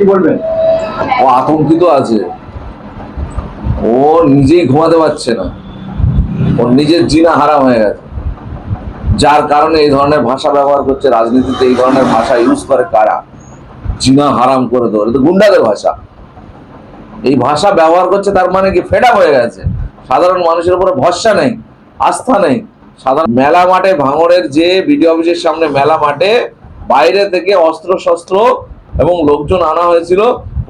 কি বলবেন? ও আতঙ্কিত আছে। ও নিজেই ঘুমাতে পারছে না। ওর নিজের জিনা হারাম হয়ে গেছে। যার কারণে এই ধরনের ভাষা ব্যবহার করছে, রাজনীতিতে এই ধরনের ভাষা ইউজ করে কারা? জিনা হারাম করে দেওয়া। এটা তো গুন্ডাদের ভাষা। এই ভাষা ব্যবহার করছে তার মানে কি ফেডা হয়ে গেছে? সাধারণ মানুষের উপরে ভরসা নেই, আস্থা নেই। সাধারণ মেলা মাঠে ভাঙড়ের যে বিডিও অফিসের সামনে মেলা মাঠে বাইরে থেকে অস্ত্র শস্ত্র এবং লোকজন আনা হয়েছিল।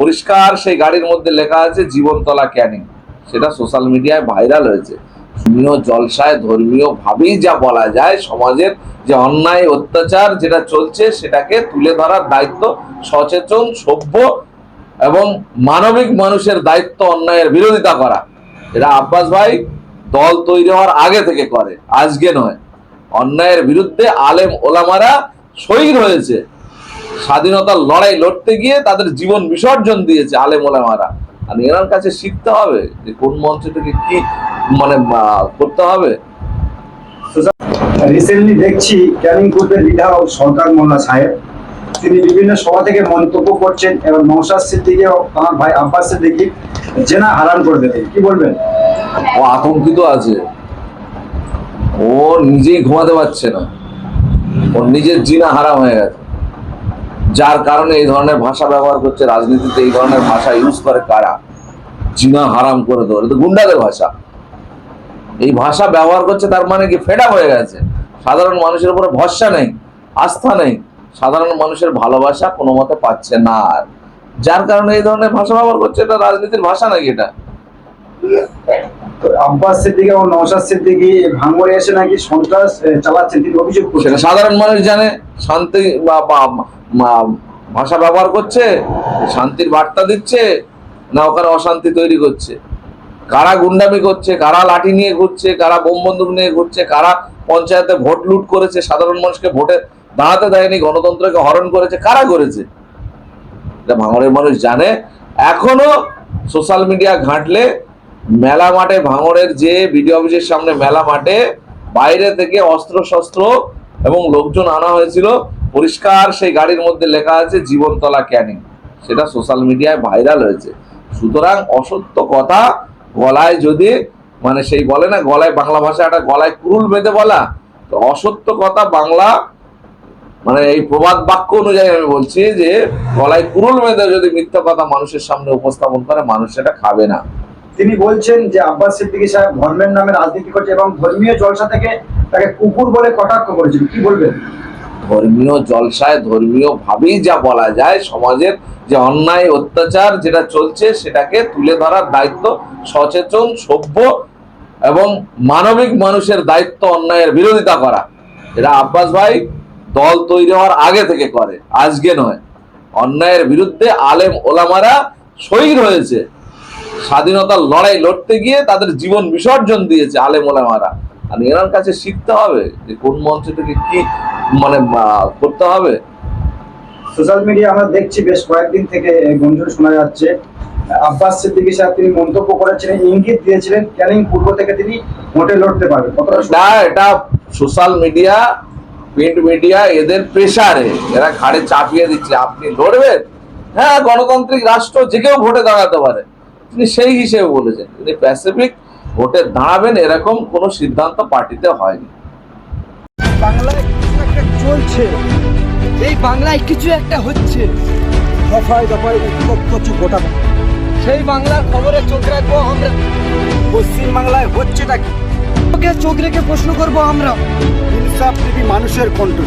পরিষ্কার সেই গাড়ির মধ্যে লেখা আছে, জীবনতলা ক্যানিং। সেটা সোশ্যাল মিডিয়ায় ভাইরাল হয়েছে। ধর্মীয় জলসায় ধর্মীয় ভাবেই যা বলা যায়, সমাজের যে অন্যায়, অত্যাচার যেটা চলছে, সেটাকে তুলে ধরার দায়িত্ব সচেতন, সভ্য এবং মানবিক মানুষের দায়িত্ব অন্যায়ের বিরোধিতা করা। এটা আব্বাস ভাই দল তৈরি হওয়ার আগে থেকে করে, আজকে নয়। অন্যায়ের বিরুদ্ধে আলেম ওলামারা শহীদ হয়েছে। স্বাধীনতার লড়াই লড়তে গিয়ে তাদের জীবন বিসর্জন দিয়েছে আলেম ওলামারা। আর এনার কাছে শিখতে হবে যে কোন মঞ্চ থেকে কি মানে করতে হবে। রিসেন্টলি দেখছি ক্যানিং পূর্বের বিধায়ক সরকার মোল্লা সাহেব। তিনি বিভিন্ন সভা থেকে মন্তব্য করছেন এবং নৌসাদ সিদ্দিকে ও আমার ভাই আব্বাস সিদ্দিকি জেনা হারান করে দেবে কি বলবেন? ও আতঙ্কিত আছে। ও নিজেই ঘুমাতে পারছে না। ওর নিজের জিনা হারাম হয়ে গেছে। যার কারণে এই ধরনের ভাষা ব্যবহার করছে রাজনীতিতে এই ধরনের ভাষা ইউজ করে কারা? জিনা হারাম করে এটা তো গুন্ডাদের ভাষা। এই ভাষা ব্যবহার করছে তার মানে কি ফেডা হয়ে গেছে? সাধারণ মানুষের উপরে ভরসা নেই আস্থা নেই। সাধারণ মানুষের ভালোবাসা কোনো মতে পাচ্ছে না আর। যার কারণে এই ধরনের ভাষা ব্যবহার করছে এটা রাজনীতির ভাষা নাকি এটা? তো আব্বাস সিদ্দিকি এবং নৌসাদ সিদ্দিকি ভাঙড়ে এসে নাকি সন্ত্রাস এ, চালাচ্ছেন তিনি অভিযোগ করছেন। সাধারণ মানুষ জানে শান্তি বা ভাষা ব্যবহার করছে, শান্তির বার্তা দিচ্ছে, না ওখানে অশান্তি তৈরি করছে। কারা গুন্ডামি করছে, কারা লাঠি নিয়ে ঘুরছে, কারা বোম বন্দুক নিয়ে ঘুরছে, কারা পঞ্চায়েতে ভোট লুট করেছে, সাধারণ মানুষকে ভোটে দাঁড়াতে দেয়নি, গণতন্ত্রকে হরণ করেছে, কারা করেছে? এটা ভাঙড়ের মানুষ জানে। এখনও সোশ্যাল মিডিয়া ঘাঁটলে মেলা মাঠে ভাঙড়ের যে বিডিও অফিসের সামনে মেলা মাঠে বাইরে থেকে অস্ত্র শস্ত্র এবং লোকজন আনা হয়েছিল পরিষ্কার সেই গাড়ির মধ্যে লেখা আছে জীবনতলা ক্যানিং। সেটা সোশ্যাল মিডিয়ায় ভাইরাল হয়েছে। সুতরাং অসত্য কথা, গলায় যদি মানে সেই বলে না, গলায় বাংলা ভাষা একটা গলায় কুরুল বেঁধে বলা, তো অসত্য কথা বাংলা মানে এই প্রবাদ বাক্য অনুযায়ী আমি বলছি যে, গলায় কুরুল বেঁধে যদি মিথ্যা কথা মানুষের সামনে উপস্থাপন করে, মানুষ সেটা খাবে না। তিনি বলছেন যে আব্বাস সিদ্দিকি সাহেব ধর্মের নামে রাজনীতি করছে এবং ধর্মীয় জলসা থেকে তাকে কুকুর বলে কটাক্ষ করেছেন কি বলবেন? ধর্মীয় জলসায় ধর্মীয় ভাবেই যা বলা যায় সমাজের যে অন্যায়, অত্যাচার যেটা চলছে সেটাকে তুলে ধরার দায়িত্ব সচেতন, সভ্য এবং মানবিক মানুষের দায়িত্ব অন্যায়ের বিরোধিতা করা। এটা আব্বাস ভাই দল তৈরি হওয়ার আগে থেকে করে, আজকে নয়। অন্যায়ের বিরুদ্ধে আলেম ওলামারা শহীদ হয়েছে। স্বাধীনতার লড়াই লড়তে গিয়ে তাদের জীবন বিসর্জন দিয়েছে আলেম ওলামারা। আর এনার কাছে শিখতে হবে যে কোন মঞ্চ থেকে কি মানে করতে হবে? সোশ্যাল মিডিয়া আমরা দেখছি বেশ কয়েকদিন থেকে গুঞ্জন শোনা যাচ্ছে। আব্বাস সিদ্দিকী সাহেব তিনি মন্তব্য করেছিলেন ইঙ্গিত দিয়েছিলেন ক্যানিং পূর্ব থেকে তিনি মোটে লড়তে পারবেন। সত্যি? এটা সোশ্যাল মিডিয়া প্রিন্ট মিডিয়া এদের প্রেসারে এরা ঘাড়ে চাপিয়ে দিচ্ছে আপনি লড়বেন? হ্যাঁ গণতান্ত্রিক রাষ্ট্র যে কেউ ভোটে দাঁড়াতে পারে। তিনি সেই হিসেবে বলেছেন তিনি প্যাসিফিক ভোটে দাঁড়াবেন এরকম কোনো সিদ্ধান্ত পার্টিতে হয়নি। বাংলায় চলছে। এই বাংলায় কিছু একটা হচ্ছে। দফায় দফায় উত্তপ্ত গোটা সেই বাংলার খবরে চোখ রাখব আমরা। পশ্চিম বাংলায় হচ্ছেটা কি? চোখ রেখে প্রশ্ন করব আমরা। ইনসাফ টিভি মানুষের কণ্ঠ